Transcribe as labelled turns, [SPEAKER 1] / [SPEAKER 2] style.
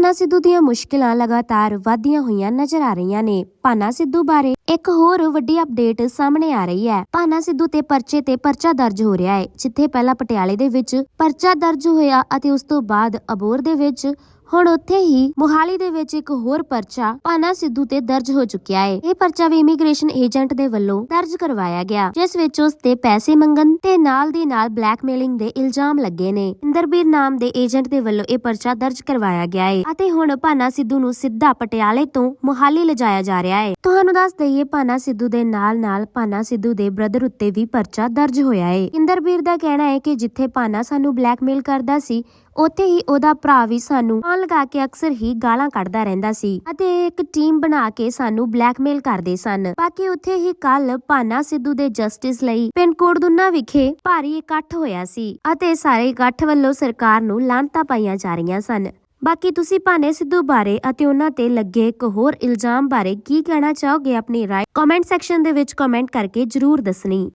[SPEAKER 1] ਭਾਨਾ ਸਿੱਧੂ ਦੀਆਂ ਮੁਸ਼ਕਿਲਾਂ ਲਗਾਤਾਰ ਵਧਦੀਆਂ ਹੋਈਆਂ ਨਜ਼ਰ ਆ ਰਹੀਆਂ ਨੇ। ਭਾਨਾ ਸਿੱਧੂ ਬਾਰੇ ਇੱਕ ਹੋਰ ਵੱਡੀ ਅਪਡੇਟ ਸਾਹਮਣੇ ਆ ਰਹੀ ਹੈ। ਭਾਨਾ ਸਿੱਧੂ ਤੇ ਪਰਚੇ ਤੇ ਪਰਚਾ ਦਰਜ ਹੋ ਰਿਹਾ ਹੈ, ਜਿੱਥੇ ਪਹਿਲਾਂ ਪਟਿਆਲੇ ਦੇ ਵਿੱਚ ਪਰਚਾ ਦਰਜ ਹੋਇਆ ਅਤੇ ਉਸ ਤੋਂ ਬਾਅਦ ਅਬੋਰ ਦੇ ਵਿੱਚ ਹੁਣ ਉੱਥੇ ਹੀ ਮੁਹਾਲੀ ਦੇ ਵਿੱਚ ਇੱਕ ਹੋਰ ਪਰਚਾ ਭਾਨਾ ਸਿੱਧੂ ਤੇ ਦਰਜ ਹੋ ਚੁੱਕਿਆ ਹੈ ਇਹ ਪਰਚਾ ਵੀ ਇਮੀਗ੍ਰੇਸ਼ਨ ਏਜੰਟ ਦੇ ਵੱਲੋਂ ਦਰਜ ਕਰਵਾਇਆ ਗਿਆ, ਜਿਸ ਵਿੱਚ ਉਸ ਤੇ ਪੈਸੇ ਮੰਗਣ ਤੇ ਨਾਲ ਦੀ ਨਾਲ ਬਲੈਕਮੇਲਿੰਗ ਦੇ ਇਲਜ਼ਾਮ ਲੱਗੇ ਨੇ। ਇੰਦਰਬੀਰ ਨਾਮ ਦੇ ਏਜੰਟ ਦੇ ਵੱਲੋਂ ਇਹ ਪਰਚਾ ਦਰਜ ਕਰਵਾਇਆ ਗਿਆ ਹੈ ਅਤੇ ਹੁਣ ਭਾਨਾ ਸਿੱਧੂ ਨੂੰ ਸਿੱਧਾ ਪਟਿਆਲੇ ਤੋਂ ਮੁਹਾਲੀ ਲਿਜਾਇਆ ਜਾ ਰਿਹਾ ਹੈ ਤੁਹਾਨੂੰ ਦੱਸ ਦਈਏ, ਭਾਨਾ ਸਿੱਧੂ ਦੇ ਨਾਲ-ਨਾਲ ਭਾਨਾ ਸਿੱਧੂ ਦੇ ਬ੍ਰਦਰ ਉੱਤੇ ਵੀ ਪਰਚਾ ਦਰਜ ਹੋਇਆ ਹੈ ਇੰਦਰਬੀਰ ਦਾ ਕਹਿਣਾ ਹੈ ਕਿ ਜਿੱਥੇ ਭਾਨਾ ਸਾਨੂੰ ਬਲੈਕਮੇਲ ਕਰਦਾ ਸੀ ਉੱਥੇ ਹੀ ਉਹਦਾ ਭਰਾ ਵੀ ਸਾਨੂੰ ਫੋਨ ਲਗਾ ਕੇ ਅਕਸਰ ਹੀ ਗਾਲਾਂ ਕੱਢਦਾ ਰਹਿੰਦਾ ਸੀ ਅਤੇ ਇੱਕ ਟੀਮ ਬਣਾ ਕੇ ਸਾਨੂੰ ਬਲੈਕਮੇਲ ਕਰਦੇ ਸਨ। ਬਾਕੀ ਉੱਥੇ ਹੀ ਕੱਲ ਭਾਨਾ ਸਿੱਧੂ ਦੇ ਜਸਟਿਸ ਲਈ ਪਿੰਡ ਕੋੜਦੁੰਨਾ ਵਿਖੇ ਭਾਰੀ ਇਕੱਠ ਹੋਇਆ ਸੀ ਅਤੇ ਸਾਰੇ ਇਕੱਠ ਵੱਲੋਂ ਸਰਕਾਰ ਨੂੰ ਲਾਂਤਾਂ ਪਾਈਆਂ ਜਾ ਰਹੀਆਂ ਸਨ। ਬਾਕੀ ਤੁਸੀਂ ਭਾਨੇ ਸਿੱਧੂ ਬਾਰੇ ਅਤੇ ਉਹਨਾਂ ਤੇ ਲੱਗੇ ਇੱਕ ਹੋਰ ਇਲਜ਼ਾਮ ਬਾਰੇ ਕੀ ਕਹਿਣਾ ਚਾਹੋਗੇ ਆਪਣੀ ਰਾਏ? ਕਮੈਂਟ ਸੈਕਸ਼ਨ ਦੇ ਵਿੱਚ ਕਮੈਂਟ ਕਰਕੇ ਜਰੂਰ ਦੱਸਣੀ।